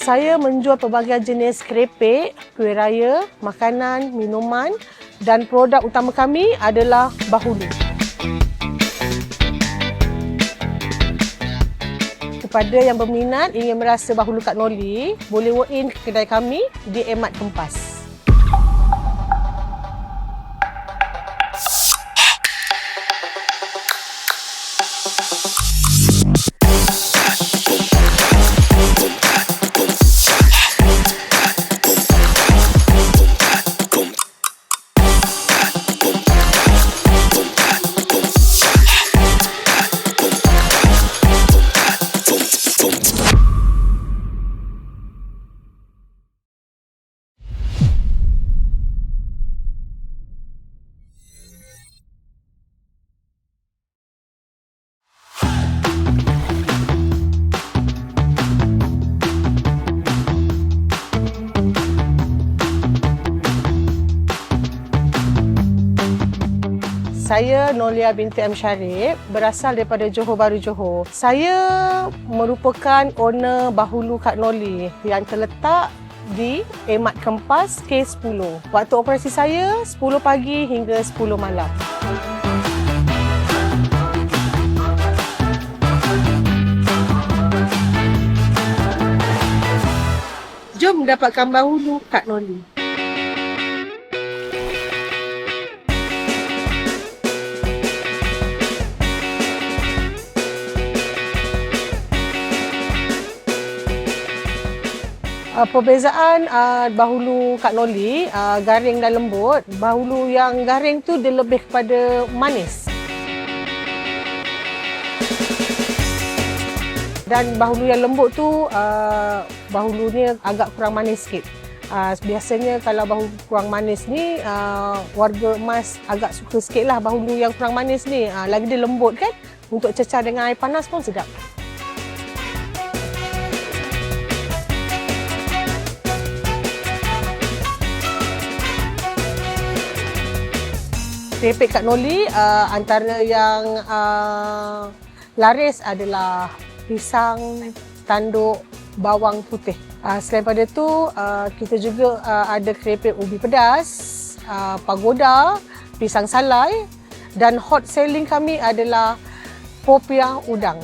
Saya menjual pelbagai jenis kerepek, kuih raya, makanan, minuman dan produk utama kami adalah bahulu. Kepada yang berminat ingin merasa bahulu Kak Noli, boleh walk in ke kedai kami di Emat Kempas. Saya Nolia binti M. Syarif, berasal daripada Johor Bahru, Johor. Saya merupakan owner Bahulu Kak Noli yang terletak di Emat Kempas K10. Waktu operasi saya 10 pagi hingga 10 malam. Jom dapatkan bahulu Kak Noli. Uh, perbezaan uh, bahulu Kak Noli, uh, garing dan lembut. Bahulu yang garing tu dia lebih kepada manis. Dan bahulu yang lembut tu, uh, bahulunya agak kurang manis sikit. Uh, biasanya kalau bahulu kurang manis ni, uh, warga emas agak suka sikit lah bahulu yang kurang manis ni. Uh, lagi dia lembut kan, untuk cecah dengan air panas pun sedap. Kerepek Kak Noli uh, antara yang uh, laris adalah pisang tanduk bawang putih. Uh, selain pada itu, uh, kita juga uh, ada kerepek ubi pedas, uh, pagoda, pisang salai dan hot selling kami adalah popiah udang.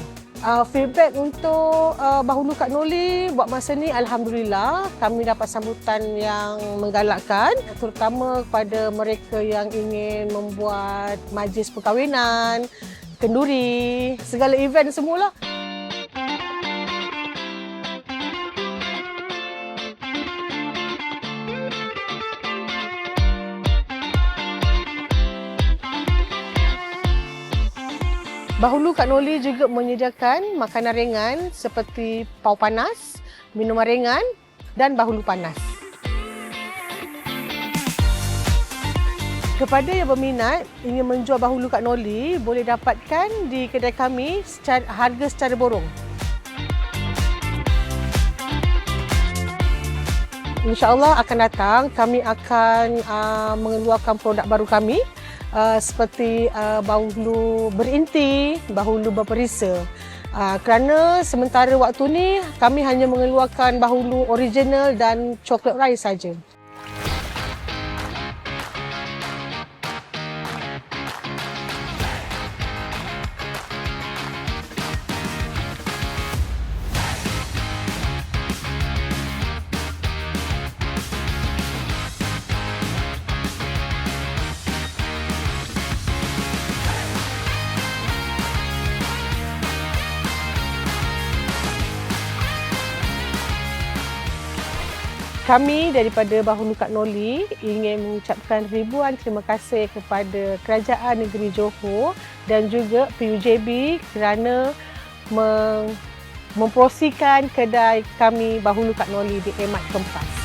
Uh, feedback untuk uh, Bahulu Kak Noli buat masa ni Alhamdulillah kami dapat sambutan yang menggalakkan terutama kepada mereka yang ingin membuat majlis perkahwinan, kenduri, segala event semualah. Bahulu Kak Noli juga menyediakan makanan ringan seperti pau panas, minuman ringan dan bahulu panas. Kepada yang berminat ingin menjual bahulu Kak Noli, boleh dapatkan di kedai kami secara, harga secara borong. InsyaAllah akan datang, kami akan uh, mengeluarkan produk baru kami uh, seperti uh, bahulu berinti, bahulu berperisa. Uh, kerana sementara waktu ni kami hanya mengeluarkan bahulu original dan coklat rice saja. Kami daripada Bahulu Kak Noli ingin mengucapkan ribuan terima kasih kepada Kerajaan Negeri Johor dan juga PUJB kerana memprosikan kedai kami Bahulu Kak Noli di Emat Kempas.